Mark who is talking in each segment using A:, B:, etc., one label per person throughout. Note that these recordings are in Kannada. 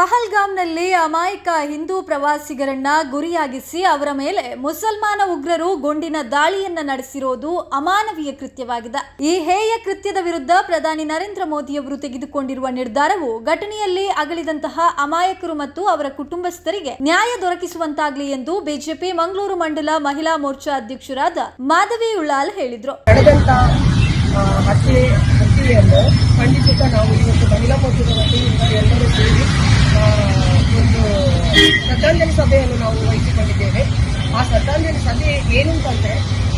A: ಪಹಲ್ಗಾಮ್ನಲ್ಲಿ ಅಮಾಯಕ ಹಿಂದೂ ಪ್ರವಾಸಿಗರನ್ನ ಗುರಿಯಾಗಿಸಿ ಅವರ ಮೇಲೆ ಮುಸಲ್ಮಾನ ಉಗ್ರರು ಗುಂಡಿನ ದಾಳಿಯನ್ನ ನಡೆಸಿರೋದು ಅಮಾನವೀಯ ಕೃತ್ಯವಾಗಿದೆ. ಈ ಹೇಯ ಕೃತ್ಯದ ವಿರುದ್ಧ ಪ್ರಧಾನಿ ನರೇಂದ್ರ ಮೋದಿಯವರು ತೆಗೆದುಕೊಂಡಿರುವ ನಿರ್ಧಾರವು ಘಟನೆಯಲ್ಲಿ ಅಗಲಿದಂತಹ ಅಮಾಯಕರು ಮತ್ತು ಅವರ ಕುಟುಂಬಸ್ಥರಿಗೆ ನ್ಯಾಯ ದೊರಕಿಸುವಂತಾಗಲಿ ಎಂದು ಬಿಜೆಪಿ ಮಂಗಳೂರು ಮಂಡಲ ಮಹಿಳಾ ಮೋರ್ಚಾ ಅಧ್ಯಕ್ಷರಾದ ಮಾಧವಿ ಉಳ್ಳಾಲ್ ಹೇಳಿದರು.
B: ನಾವು ಇವತ್ತು ಮಹಿಳಾ ಮೋರ್ಚಾದ ಎಲ್ಲರೂ ಸೇರಿ ಶ್ರದ್ಧಾಂಜಲಿ ಸಭೆಯನ್ನು ನಾವು ವಹಿಸಿಕೊಂಡಿದ್ದೇವೆ. ಆ ಶ್ರದ್ಧಾಂಜಲಿ ಸಭೆ ಏನು ಅಂತಂದ್ರೆ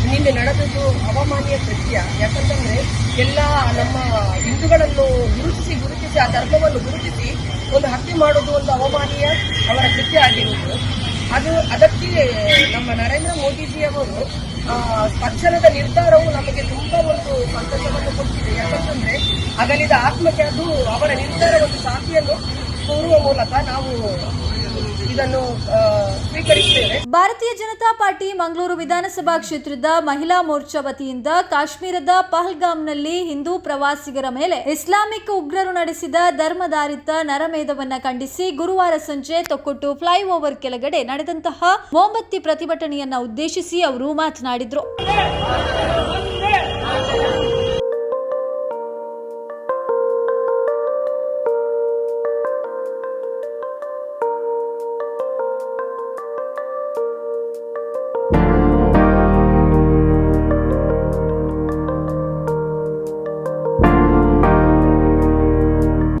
B: ನಿನ್ನೆ ನಡೆದದ್ದು ಅವಮಾನೀಯ ಕೃತ್ಯ ಯಾಕಂತಂದ್ರೆ, ಎಲ್ಲ ನಮ್ಮ ಹಿಂದೂಗಳನ್ನು ಗುರುತಿಸಿ ಗುರುತಿಸಿ, ಆ ಧರ್ಮವನ್ನು ಗುರುತಿಸಿ ಒಂದು ಹತ್ಯೆ ಮಾಡೋದು ಒಂದು ಅವಮಾನೀಯ ಅವರ ಕೃತ್ಯ ಆಗಿರುವುದು. ಅದು ಅದಕ್ಕೆ ನಮ್ಮ ನರೇಂದ್ರ ಮೋದಿಜಿ ಅವರು ತಕ್ಷಣದ ನಿರ್ಧಾರವು ನಮಗೆ ತುಂಬಾ ಒಂದು ಸಂತೋಷವನ್ನು ಕೊಡ್ತಿದೆ. ಯಾಕಂತಂದ್ರೆ ಅಗಲಿದ ಆತ್ಮಕ್ಕೆ ಅದು ಅವರ ನಿರ್ಧಾರ ಒಂದು ಶಾಂತಿಯನ್ನು ತೋರುವ ಮೂಲಕ ನಾವು ಇದನ್ನು ಸ್ವೀಕರಿಸುತ್ತೇವೆ.
A: ಭಾರತೀಯ ಜನತಾ ಪಾರ್ಟಿ ಮಂಗಳೂರು ವಿಧಾನಸಭಾ ಕ್ಷೇತ್ರದ ಮಹಿಳಾ ಮೋರ್ಚಾ ವತಿಯಿಂದ ಕಾಶ್ಮೀರದ ಪಹಲ್ಗಾಮ್ನಲ್ಲಿ ಹಿಂದೂ ಪ್ರವಾಸಿಗರ ಮೇಲೆ ಇಸ್ಲಾಮಿಕ್ ಉಗ್ರರು ನಡೆಸಿದ ಧರ್ಮಧಾರಿತ ನರಮೇಧವನ್ನ ಖಂಡಿಸಿ ಗುರುವಾರ ಸಂಜೆ ತೊಕ್ಕೊಟ್ಟು ಫ್ಲೈಓವರ್ ಕೆಳಗಡೆ ನಡೆದಂತಹ ಮೊಂಬತ್ತಿ ಪ್ರತಿಭಟನೆಯನ್ನ ಉದ್ದೇಶಿಸಿ ಅವರು ಮಾತನಾಡಿದ್ರು.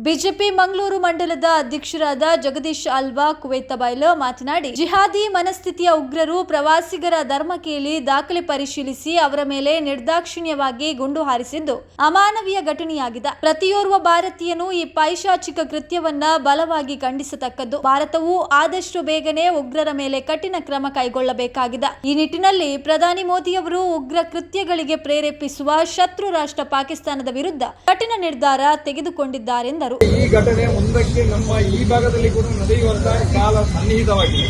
A: ಬಿಜೆಪಿ ಮಂಗಳೂರು ಮಂಡಲದ ಅಧ್ಯಕ್ಷರಾದ ಜಗದೀಶ್ ಅಲ್ವಾ ಕುವೇತಬೈಲ್ ಮಾತನಾಡಿ, ಜಿಹಾದಿ ಮನಸ್ಥಿತಿಯ ಉಗ್ರರು ಪ್ರವಾಸಿಗರ ಧರ್ಮ ಕೇಳಿ ದಾಖಲೆ ಪರಿಶೀಲಿಸಿ ಅವರ ಮೇಲೆ ನಿರ್ದಾಕ್ಷಿಣ್ಯವಾಗಿ ಗುಂಡು ಹಾರಿಸಿದ್ದು ಅಮಾನವೀಯ ಘಟನೆಯಾಗಿದೆ. ಪ್ರತಿಯೋರ್ವ ಭಾರತೀಯನು ಈ ಪೈಶಾಚಿಕ ಕೃತ್ಯವನ್ನ ಬಲವಾಗಿ ಖಂಡಿಸತಕ್ಕದ್ದು. ಭಾರತವು ಆದಷ್ಟು ಬೇಗನೆ ಉಗ್ರರ ಮೇಲೆ ಕಠಿಣ ಕ್ರಮ ಕೈಗೊಳ್ಳಬೇಕಾಗಿದೆ. ಈ ನಿಟ್ಟಿನಲ್ಲಿ ಪ್ರಧಾನಿ ಮೋದಿಯವರು ಉಗ್ರ ಕೃತ್ಯಗಳಿಗೆ ಪ್ರೇರೇಪಿಸುವ ಶತ್ರು ರಾಷ್ಟ್ರ ಪಾಕಿಸ್ತಾನದ ವಿರುದ್ಧ ಕಠಿಣ ನಿರ್ಧಾರ ತೆಗೆದುಕೊಂಡಿದ್ದಾರೆಂದರು.
C: ಈ ಘಟನೆ ಮುಂದಕ್ಕೆ ನಮ್ಮ ಈ ಭಾಗದಲ್ಲಿ ಕೂಡ ನಡೆಯುವಂತಹ ಕಾಲ ಸನ್ನಿಹಿತವಾಗಿದೆ.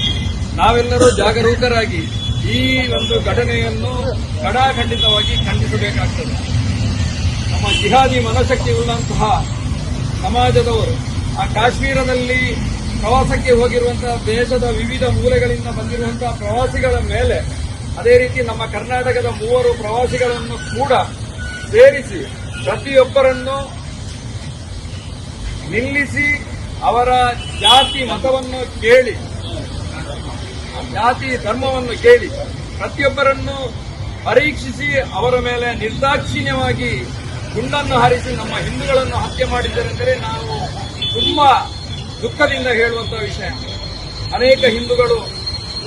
C: ನಾವೆಲ್ಲರೂ ಜಾಗರೂಕರಾಗಿ ಈ ಒಂದು ಘಟನೆಯನ್ನು ಕಡಾಖಂಡಿತವಾಗಿ ಖಂಡಿಸಬೇಕಾಗ್ತದೆ. ನಮ್ಮ ಜಿಹಾದಿ ಮನಶಕ್ತಿ ಉಳ್ಳಂತಹ ಸಮಾಜದವರು ಆ ಕಾಶ್ಮೀರದಲ್ಲಿ ಪ್ರವಾಸಕ್ಕೆ ಹೋಗಿರುವಂತಹ ದೇಶದ ವಿವಿಧ ಮೂಲೆಗಳಿಂದ ಬಂದಿರುವಂತಹ ಪ್ರವಾಸಿಗಳ ಮೇಲೆ ಅದೇ ರೀತಿ ನಮ್ಮ ಕರ್ನಾಟಕದ ಮೂವರು ಪ್ರವಾಸಿಗಳನ್ನು ಕೂಡ ಸೇರಿಸಿ ಪ್ರತಿಯೊಬ್ಬರನ್ನು ನಿಲ್ಲಿಸಿ ಅವರ ಜಾತಿ ಮತವನ್ನು ಕೇಳಿ ಜಾತಿ ಧರ್ಮವನ್ನು ಕೇಳಿ, ಪ್ರತಿಯೊಬ್ಬರನ್ನು ಪರೀಕ್ಷಿಸಿ ಅವರ ಮೇಲೆ ನಿರ್ದಾಕ್ಷಿಣ್ಯವಾಗಿ ಗುಂಡನ್ನು ಹಾರಿಸಿ ನಮ್ಮ ಹಿಂದೂಗಳನ್ನು ಹತ್ಯೆ ಮಾಡಿದ್ದರೆಂದರೆ ನಾವು ತುಂಬಾ ದುಃಖದಿಂದ ಹೇಳುವಂತಹ ವಿಷಯ. ಅನೇಕ ಹಿಂದೂಗಳು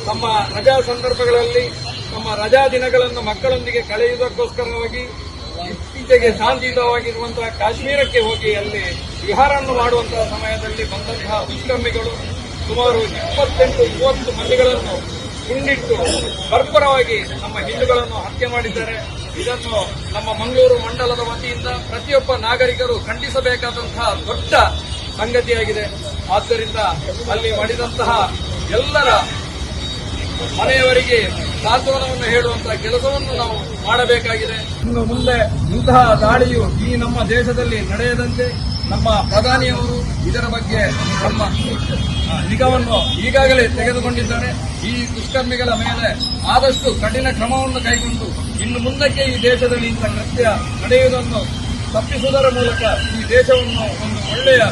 C: ತಮ್ಮ ರಜಾ ಸಂದರ್ಭಗಳಲ್ಲಿ, ತಮ್ಮ ರಜಾ ದಿನಗಳನ್ನು ಮಕ್ಕಳೊಂದಿಗೆ ಕಳೆಯುವುದಕ್ಕೋಸ್ಕರವಾಗಿ ಇತ್ತೀಚೆಗೆ ಶಾಂತಿಯುತವಾಗಿರುವಂತಹ ಕಾಶ್ಮೀರಕ್ಕೆ ಹೋಗಿ ಅಲ್ಲಿ ವಿಹಾರವನ್ನು ಮಾಡುವಂತಹ ಸಮಯದಲ್ಲಿ ಬಂದಂತಹ ದುಷ್ಕರ್ಮಿಗಳು ಸುಮಾರು ಇಪ್ಪತ್ತೆಂಟು, ಮೂವತ್ತು ಮಂದಿಗಳನ್ನು ಗುಂಡಿಟ್ಟು ಬರ್ಬರವಾಗಿ ನಮ್ಮ ಹಿಂದೂಗಳನ್ನು ಹತ್ಯೆ ಮಾಡಿದ್ದಾರೆ. ಇದನ್ನು ನಮ್ಮ ಮಂಗಳೂರು ಮಂಡಲದ ವತಿಯಿಂದ ಪ್ರತಿಯೊಬ್ಬ ನಾಗರಿಕರು ಖಂಡಿಸಬೇಕಾದಂತಹ ದೊಡ್ಡ ಸಂಗತಿಯಾಗಿದೆ. ಆದ್ದರಿಂದ ಅಲ್ಲಿ ಮಾಡಿದಂತಹ ಎಲ್ಲರ ಮನೆಯವರಿಗೆ ಸಾಂತ್ವನವನ್ನು ಹೇಳುವಂತಹ ಕೆಲಸವನ್ನು ನಾವು ಮಾಡಬೇಕಾಗಿದೆ. ಇನ್ನು ಮುಂದೆ ಇಂತಹ ದಾಳಿಯು ಈ ನಮ್ಮ ದೇಶದಲ್ಲಿ ನಡೆಯದಂತೆ ನಮ್ಮ ಪ್ರಧಾನಿಯವರು ಇದರ ಬಗ್ಗೆ ನಮ್ಮ ನಿಗವನ್ನು ಈಗಾಗಲೇ ತೆಗೆದುಕೊಂಡಿದ್ದಾರೆ. ಈ ದುಷ್ಕರ್ಮಿಗಳ ಮೇಲೆ ಆದಷ್ಟು ಕಠಿಣ ಕ್ರಮವನ್ನು ಕೈಗೊಂಡು ಇನ್ನು ಮುಂದಕ್ಕೆ ಈ ದೇಶದಲ್ಲಿ ಇಂಥ ಕೃತ್ಯ ನಡೆಯುವುದನ್ನು ತಪ್ಪಿಸುವುದರ ಮೂಲಕ ಈ ದೇಶವನ್ನು ಒಂದು ಒಳ್ಳೆಯ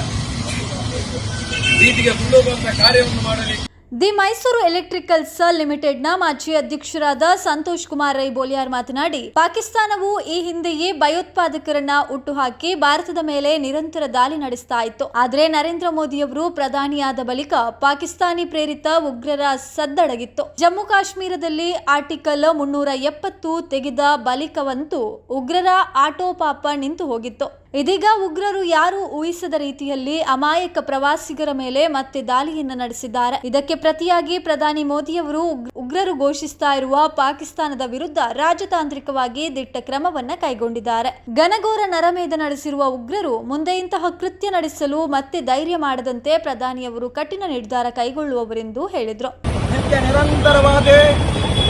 C: ರೀತಿಗೆ ಕೊಂಡೋಗುವಂತಹ ಕಾರ್ಯವನ್ನು ಮಾಡಲಿ.
A: ದಿ ಮೈಸೂರು ಎಲೆಕ್ಟ್ರಿಕಲ್ಸ್ ಲಿಮಿಟೆಡ್ನ ಮಾಜಿ ಅಧ್ಯಕ್ಷರಾದ ಸಂತೋಷ್ ಕುಮಾರ್ ರೈ ಬೋಲಿಯಾರ್ ಮಾತನಾಡಿ, ಪಾಕಿಸ್ತಾನವು ಈ ಹಿಂದೆಯೇ ಭಯೋತ್ಪಾದಕರನ್ನ ಹುಟ್ಟುಹಾಕಿ ಭಾರತದ ಮೇಲೆ ನಿರಂತರ ದಾಳಿ ನಡೆಸ್ತಾ ಇತ್ತು. ಆದರೆ ನರೇಂದ್ರ ಮೋದಿಯವರು ಪ್ರಧಾನಿಯಾದ ಬಳಿಕ ಪಾಕಿಸ್ತಾನಿ ಪ್ರೇರಿತ ಉಗ್ರರ ಸದ್ದಡಗಿತ್ತು. ಜಮ್ಮು ಕಾಶ್ಮೀರದಲ್ಲಿ ಆರ್ಟಿಕಲ್ ಮುನ್ನೂರ ಎಪ್ಪತ್ತು ತೆಗೆದ ಬಳಿಕವಂತೂ ಉಗ್ರರ ಆಟೋಪಾಪ ನಿಂತು ಹೋಗಿತ್ತು. ಇದೀಗ ಉಗ್ರರು ಯಾರು ಊಹಿಸದ ರೀತಿಯಲ್ಲಿ ಅಮಾಯಕ ಪ್ರವಾಸಿಗರ ಮೇಲೆ ಮತ್ತೆ ದಾಳಿಯನ್ನು ನಡೆಸಿದ್ದಾರೆ. ಇದಕ್ಕೆ ಪ್ರತಿಯಾಗಿ ಪ್ರಧಾನಿ ಮೋದಿಯವರು ಉಗ್- ಉಗ್ರರು ಘೋಷಿಸ್ತಾ ಇರುವ ಪಾಕಿಸ್ತಾನದ ವಿರುದ್ಧ ರಾಜತಾಂತ್ರಿಕವಾಗಿ ದಿಟ್ಟ ಕ್ರಮವನ್ನ ಕೈಗೊಂಡಿದ್ದಾರೆ. ಘನಘೋರ ನರಮೇಧ ನಡೆಸಿರುವ ಉಗ್ರರು ಮುಂದೆ ಇಂತಹ ಕೃತ್ಯ ನಡೆಸಲು ಮತ್ತೆ ಧೈರ್ಯ ಮಾಡದಂತೆ ಪ್ರಧಾನಿಯವರು ಕಠಿಣ ನಿರ್ಧಾರ ಕೈಗೊಳ್ಳುವವರೆಂದು ಹೇಳಿದರು.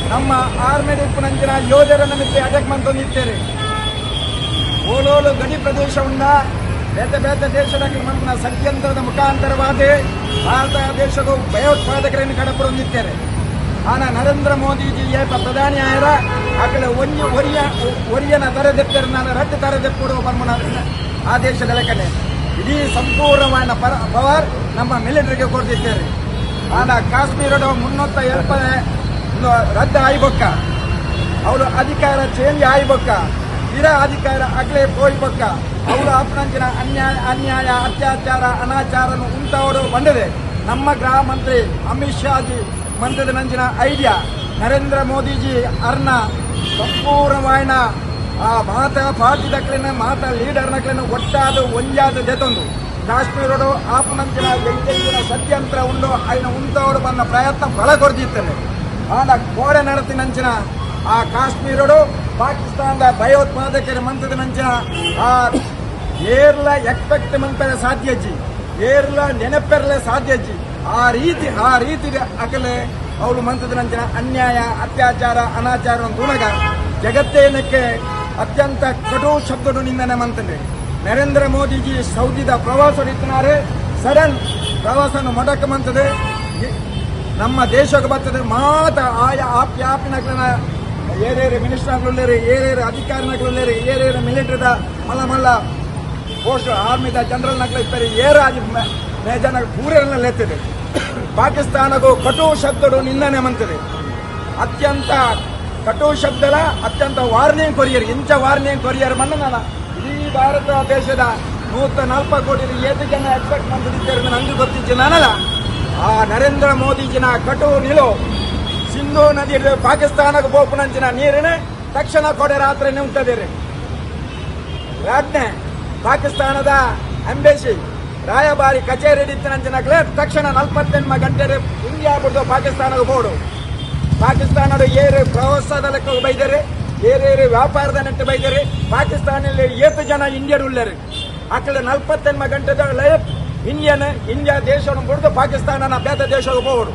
D: ನಮ್ಮ ಆರ್ಮಿ ಅಟ್ಯಾಕ್ ಮಾಡ್ಕೊಂಡಿದ್ದೇವೆ ಓಲೋಲು ಗಡಿ ಪ್ರದೇಶವನ್ನ ಬೇತೆ ಬೇತೆ ದೇಶದ ನಮ್ಮ ಸತ್ಯಂತ್ರದ ಮುಖಾಂತರವಾದ ಭಾರತ ದೇಶದ ಭಯೋತ್ಪಾದಕರನ್ನು ಕಡಪಡೊಂದಿದ್ದಾರೆ ಆನ ನರೇಂದ್ರ ಮೋದಿಜಿ ಏಪ ಪ್ರಧಾನಿ ಆಯರ ಆಕಡೆ ಒಂಜಿ ಒರಿಯ, ಒರಿಯನ ತರದೆಪ್ಪರು ನಾನು ರಟ್ಟು ತರದೆಪ್ಪುಡು ಬರ್ಮನ ಆ ದೇಶದ ಲೆಕ್ಕನೆ ಇಡೀ ಸಂಪೂರ್ಣವಾದ ಪರ, ಪವರ್ ನಮ್ಮ ಮಿಲಿಟರಿಗೆ ಕೊಡ್ತಿದ್ದೇವೆ ಆನ ಕಾಶ್ಮೀರದ ಮುನ್ನೂತ್ತ ಎಲ್ಪದೆ ರದ್ದು ಆಯ್ಬೊಕ್ಕ. ಅವರು ಅಧಿಕಾರ ಚೇಂಜ್ ಆಯ್ಬೊಕ್ಕ. ಹಿರಾಧಿಕಾರ ಅಗಲೇ ಪೋಯ್ಬಕ್ಕ ಅವರ ಆಪ್ನಂಚಿನ ಅನ್ಯಾಯ ಅನ್ಯಾಯ, ಅತ್ಯಾಚಾರ ಅನಾಚಾರವನ್ನು ಉಂಟವರು ಬಂದಿದೆ. ನಮ್ಮ ಗೃಹ ಮಂತ್ರಿ ಅಮಿತ್ ಶಾಜಿ ಮಂತ್ರದ ನಂಚಿನ ಐಡಿಯಾ, ನರೇಂದ್ರ ಮೋದಿಜಿ ಅರ್ನ ಸಂಪೂರ್ಣವಾಯಿನ, ಆ ಮಾತ ಪಾರ್ಟಿದಕ್ಲಿನ ಮಾತ ಲೀಡರ್ ಲೀಡರ್ನಕ್ಲಿನ ಒಟ್ಟಾದ ಒಂಜಾದ ಜತೊಂದು. ಕಾಶ್ಮೀರೋಡು ಆಪನಂಚಿನ ಎಂಟೆಂಚಿನ ಸತ್ಯಂತ್ರ ಉಂಡು ಅಯ್ನ ಉಂಟವರು ಬಂದ ಪ್ರಯತ್ನ ಬಲ ಆನ ಗೋಡೆ ಕೋಡೆ ನಡೆತಿನಂಚಿನ ಆ ಕಾಶ್ಮೀರೋಡು ಪಾಕಿಸ್ತಾನದ ಭಯೋತ್ಪಾದಕರ ಮಂತ್ರದ ಮಂಚ. ಆ ಏರ್ಲ ಎಕ್ಸ್ಪೆಕ್ಟ್ ಮಂತರ ಸಾಧ್ಯಜ್ಜಿ ಏರ್ಲ ನೆನಪೆರ್ಲೆ ಸಾಧ್ಯಜ್ಜಿ ಆ ರೀತಿ ಆ ರೀತಿ ಅಕಲೆ ಅವಳು ಮಂತ್ರದ ನಂಚಿನ ಅನ್ಯಾಯ, ಅತ್ಯಾಚಾರ, ಅನಾಚಾರ ಗುಣಗ ಜಗತ್ತೇನಕ್ಕೆ ಅತ್ಯಂತ ಕಟು ಶಬ್ದಡು ನಿಂದನೆ ಮಂತಂದೆ ನರೇಂದ್ರ ಮೋದಿಜಿ ಸೌದಿದ ಪ್ರವಾಸ ಹೊಡಿತಿನಾರೆ ಸಡನ್ ಪ್ರವಾಸನ ಮೊಡಕ ಮಂತದೆ ನಮ್ಮ ದೇಶಕ್ಕೆ ಬರ್ತದೆ ಮಾತ ಆಯಾ ಆಪ್ಯಾಪಿನ ಏರೇರು ಮಿನಿಸ್ಟರ್ಗಳಿದ್ದಾರೆ ಏರೇರು ಅಧಿಕಾರಿಗಳಿದ್ದಾರೆ ಏರೇರು ಮಿಲಿಟರಿದ ಮಲ್ಲ ಮಲ್ಲ ಪೋಸ್ಟ್ ಆರ್ಮಿದ ಜನರಲ್ ನಕ್ಲ ಇರ್ತಾರೆ. ಅದು ಮೇಜನ ಪೂರೆಲ್ಲ ಎತ್ತಿದೆ ಪಾಕಿಸ್ತಾನಗೂ ಕಟು ಶಬ್ದಡು ನಿಂದನೆ ಮಂತಿದೆ. ಅತ್ಯಂತ ಕಟು ಶಬ್ದಲ ಅತ್ಯಂತ ವಾರ್ನಿಂಗ್ ಕೊರಿಯರ್ ಇಂಚ ವಾರ್ನಿಂಗ್ ಕೊರಿಯರ್ ಮನ್ನನ ಇಡೀ ಭಾರತ ದೇಶದ ನೂತ ನಾಲ್ಕು ಕೋಟಿ ಏತು ಜನ ಎಕ್ಸ್ಪೆಕ್ಟ್ ಮಾಡಿದ್ದೇನೆ ನನಗೂ ಗೊತ್ತಿದ್ದೆ ನನಗ ಆ ನರೇಂದ್ರ ಮೋದಿಜಿನ ಕಟು ನಿಲು ಸಿಂಧು ನದಿ ಪಾಕಿಸ್ತಾನಕ್ಕೆ ಬೋಪುನಂಚಿನ ನೀರಿನ ತಕ್ಷಣ ಕೊಡೆ ರಾತ್ರಿ ನಿಂತದಿರಿ. ರಾಜ್ಞೆ, ಪಾಕಿಸ್ತಾನದ ಅಂಬೇಸಿ ರಾಯಭಾರಿ ಕಚೇರಿ ಹಿಡಿತನಂಚಿನಾಗಲೇ ತಕ್ಷಣ ನಲ್ವತ್ತೆಂಟು ಗಂಟೆ ಇಂಡಿಯಾ ಬಿಡ್ದು ಪಾಕಿಸ್ತಾನಕ್ಕೆ ಬೋಡು ಪಾಕಿಸ್ತಾನದ ಏರು ಪ್ರವಾಸದ ಲೆಕ್ಕ ಬೈದರೆ ಏರೇರು ವ್ಯಾಪಾರದ ನೆಟ್ಟು ಬೈದರೆ ಪಾಕಿಸ್ತಾನಲ್ಲಿ ಏತು ಜನ ಇಂಡಿಯರು ಉಳ್ಳರು. ಆಕಡೆ ನಲ್ವತ್ತೆಂಟು ಗಂಟೆದ ಇಂಡಿಯನ್, ಇಂಡಿಯಾ ದೇಶವನ್ನು ಬಿಡ್ದು ಪಾಕಿಸ್ತಾನನ ಬೇತ ದೇಶಕ್ಕೆ ಬೋಡು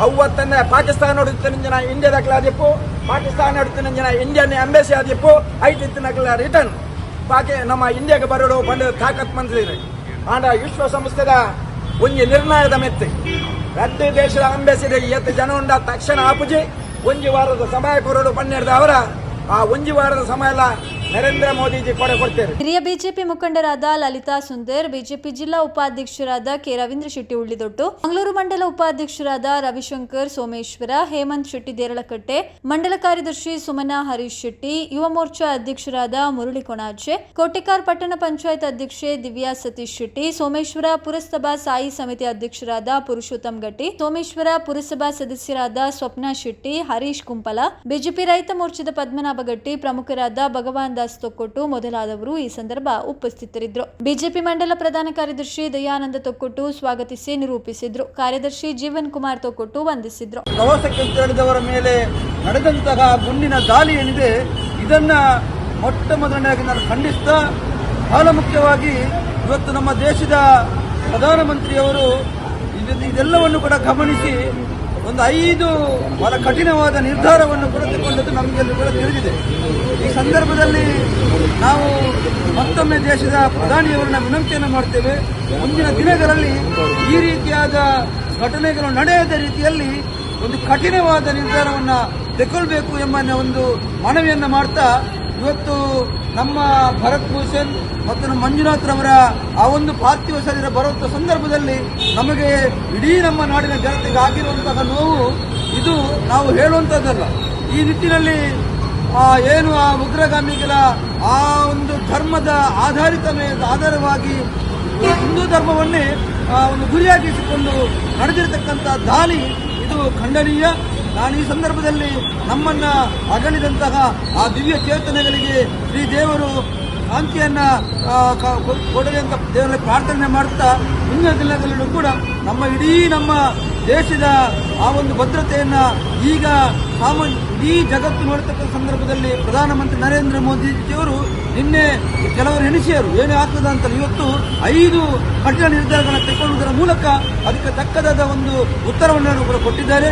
D: ಅವತ್ತನ್ನೇ ಪಾಕಿಸ್ತಾನ ಹೊಡಿತಿನ ಜನ ಇಂಡಿಯಾದಾಗಲ ಆದಿಪ್ಪು ಪಾಕಿಸ್ತಾನ ಹೊಡಿತಿನ ಇಂಡಿಯನ್ ಎಂಬೆಸಿ ಆದಿಪ್ಪು ಐಟಿ ತಿನ್ನಕಲ ರಿಟರ್ನ್ ಪಾಕಿ ನಮ್ಮ ಇಂಡಿಯಾಗೆ ಬರೋಡು ಬಂದ ತಾಕತ್ ಮಂತ್ರಿ ಆಂಡ ವಿಶ್ವಸಂಸ್ಥೆದ ಒಂಜಿ ನಿರ್ಣಯದ ಮೆತ್ತಿ. ರದ್ದು ದೇಶದ ಅಂಬೆಸಿದ ಎತ್ತು ಜನ ಉಂಡ ತಕ್ಷಣ ಆಪುಜಿ ಒಂಜಿ ವಾರದ ಸಮಯ ಕೊರೋಡು ಪನ್ನೆರಡು ಅವರ. ಆ ಒಂಜಿ ವಾರದ ಸಮಯ ನರೇಂದ್ರ ಮೋದಿಜಿ ಕೊಡೆ ಕೊಡ್ತೇವೆ.
A: ಹಿರಿಯ ಬಿಜೆಪಿ ಮುಖಂಡರಾದ ಲಲಿತಾ ಸುಂದರ್, ಬಿಜೆಪಿ ಜಿಲ್ಲಾ ಉಪಾಧ್ಯಕ್ಷರಾದ ಕೆ ರವೀಂದ್ರ ಶೆಟ್ಟಿ ಉಳ್ಳಿದೊಟ್ಟು, ಮಂಗಳೂರು ಮಂಡಲ ಉಪಾಧ್ಯಕ್ಷರಾದ ರವಿಶಂಕರ್ ಸೋಮೇಶ್ವರ, ಹೇಮಂತ್ ಶೆಟ್ಟಿ ದೇರಳಕಟ್ಟೆ, ಮಂಡಲ ಕಾರ್ಯದರ್ಶಿ ಸುಮನಾ ಹರೀಶ್ ಶೆಟ್ಟಿ, ಯುವ ಮೋರ್ಚಾ ಅಧ್ಯಕ್ಷರಾದ ಮುರಳಿ ಕೊಣಾಚೆ ಕೋಟೆಕಾರ್ ಪಟ್ಟಣ ಪಂಚಾಯತ್ ಅಧ್ಯಕ್ಷೆ ದಿವ್ಯಾ ಸತೀಶ್ ಶೆಟ್ಟಿ, ಸೋಮೇಶ್ವರ ಪುರಸಭಾ ಸಾಯಿ ಸಮಿತಿ ಅಧ್ಯಕ್ಷರಾದ ಪುರುಷೋತ್ತಮ್ ಗಟ್ಟಿ, ಸೋಮೇಶ್ವರ ಪುರಸಭಾ ಸದಸ್ಯರಾದ ಸ್ವಪ್ನ ಶೆಟ್ಟಿ, ಹರೀಶ್ ಕುಂಪಲ, ಬಿಜೆಪಿ ರೈತ ಮೋರ್ಚಾದ ಪದ್ಮನಾಭ ಗಟ್ಟಿ ಪ್ರಮುಖರಾದ ಭಗವಾನ್ ದಾಸ್ ತೊಕ್ಕೊಟ್ಟು ಮೊದಲಾದವರು ಈ ಸಂದರ್ಭ ಉಪಸ್ಥಿತರಿದ್ದರು. ಬಿಜೆಪಿ ಮಂಡಲ ಪ್ರಧಾನ ಕಾರ್ಯದರ್ಶಿ ದಯಾನಂದ ತೊಕ್ಕೊಟ್ಟು ಸ್ವಾಗತಿಸಿ ನಿರೂಪಿಸಿದ್ರು. ಕಾರ್ಯದರ್ಶಿ ಜೀವನ್ ಕುಮಾರ್ ತೊಕ್ಕೊಟ್ಟು ವಂದಿಸಿದ್ರು.
E: ಪ್ರವಾಸಕ್ಕೆ ತೆರಳಿದವರ ಮೇಲೆ ನಡೆದಂತಹ ಗುಂಡಿನ ದಾಳಿ ಏನಿದೆ, ಇದನ್ನ ಮೊಟ್ಟ ಮೊದಲನೆಯಾಗಿ ನಾನು ಖಂಡಿಸ್ತಾ ಬಹಳ ಮುಖ್ಯವಾಗಿ ಇವತ್ತು ನಮ್ಮ ದೇಶದ ಪ್ರಧಾನಮಂತ್ರಿಯವರು ಇದು- ಇದೆಲ್ಲವನ್ನು ಕೂಡ ಗಮನಿಸಿ ಒಂದು ಐದು ಬಹಳ ಕಠಿಣವಾದ ನಿರ್ಧಾರವನ್ನು ಕೂಡ ನಮಗೆಲ್ಲೂ ಕೂಡ ತಿಳಿದಿದೆ. ಈ ಸಂದರ್ಭದಲ್ಲಿ ನಾವು ಮತ್ತೊಮ್ಮೆ ದೇಶದ ಪ್ರಧಾನಿಯವರನ್ನ ವಿನಂತಿಯನ್ನು ಮಾಡ್ತೇವೆ. ಮುಂದಿನ ದಿನಗಳಲ್ಲಿ ಈ ರೀತಿಯಾದ ಘಟನೆಗಳು ನಡೆಯದ ರೀತಿಯಲ್ಲಿ ಒಂದು ಕಠಿಣವಾದ ನಿರ್ಧಾರವನ್ನು ತೆಗೊಳ್ಬೇಕು ಎಂಬ ಒಂದು ಮನವಿಯನ್ನು ಮಾಡ್ತಾ ಇವತ್ತು ನಮ್ಮ ಭರತ್ ಭೂಷಣ್ ಮತ್ತು ನಮ್ಮ ಮಂಜುನಾಥ್ ರವರ ಆ ಒಂದು ಪಾರ್ಥಿವ ಶರೀರ ಬರುವಂತ ಸಂದರ್ಭದಲ್ಲಿ ನಮಗೆ ಇಡೀ ನಮ್ಮ ನಾಡಿನ ಜನತೆಗೆ ಆಗಿರುವಂತಹ ನೋವು ಇದು ನಾವು ಹೇಳುವಂತದ್ದಲ್ಲ ಈ ನಿಟ್ಟಿನಲ್ಲಿ ಏನು ಆ ಉಗ್ರಗಾಮಿಗಳ ಆ ಒಂದು ಧರ್ಮದ ಆಧಾರಿತ ಆಧಾರವಾಗಿ ಹಿಂದೂ ಧರ್ಮವನ್ನೇ ಒಂದು ಗುರಿಯಾಗಿಸಿಕೊಂಡು ನಡೆದಿರತಕ್ಕಂಥ ದಾಳಿ ಇದು ಖಂಡನೀಯ. ನಾನು ಈ ಸಂದರ್ಭದಲ್ಲಿ ನಮ್ಮನ್ನ ಅಗಲಿದಂತಹ ಆ ದಿವ್ಯ ಚೇತನಗಳಿಗೆ ಶ್ರೀ ದೇವರು ಶಾಂತಿಯನ್ನ ಕೊಡಲಿ ಅಂತ ದೇವರಲ್ಲಿ ಪ್ರಾರ್ಥನೆ ಮಾಡ್ತಾ ಮುಂದಿನ ದಿನಗಳಲ್ಲೂ ಕೂಡ ನಮ್ಮ ಇಡೀ ನಮ್ಮ ದೇಶದ ಆ ಒಂದು ಭದ್ರತೆಯನ್ನ ಈಗ ಸಾಮಾನ್ಯ ಇಡೀ ಜಗತ್ತು ನೋಡತಕ್ಕ ಸಂದರ್ಭದಲ್ಲಿ ಪ್ರಧಾನಮಂತ್ರಿ ನರೇಂದ್ರ ಮೋದಿಜಿಯವರು ನಿನ್ನೆ ಕೆಲವರು ಎಣಿಸಿಯರು ಏನೇ ಆಗ್ತದ ಅಂತ ಇವತ್ತು ಐದು ಕಠಿಣ ನಿರ್ಧಾರಗಳನ್ನು ತೆಗೆದುಕೊಳ್ಳುವುದರ ಮೂಲಕ ಅದಕ್ಕೆ ತಕ್ಕದಾದ ಒಂದು ಉತ್ತರವನ್ನು ಕೂಡ ಕೊಟ್ಟಿದ್ದಾರೆ.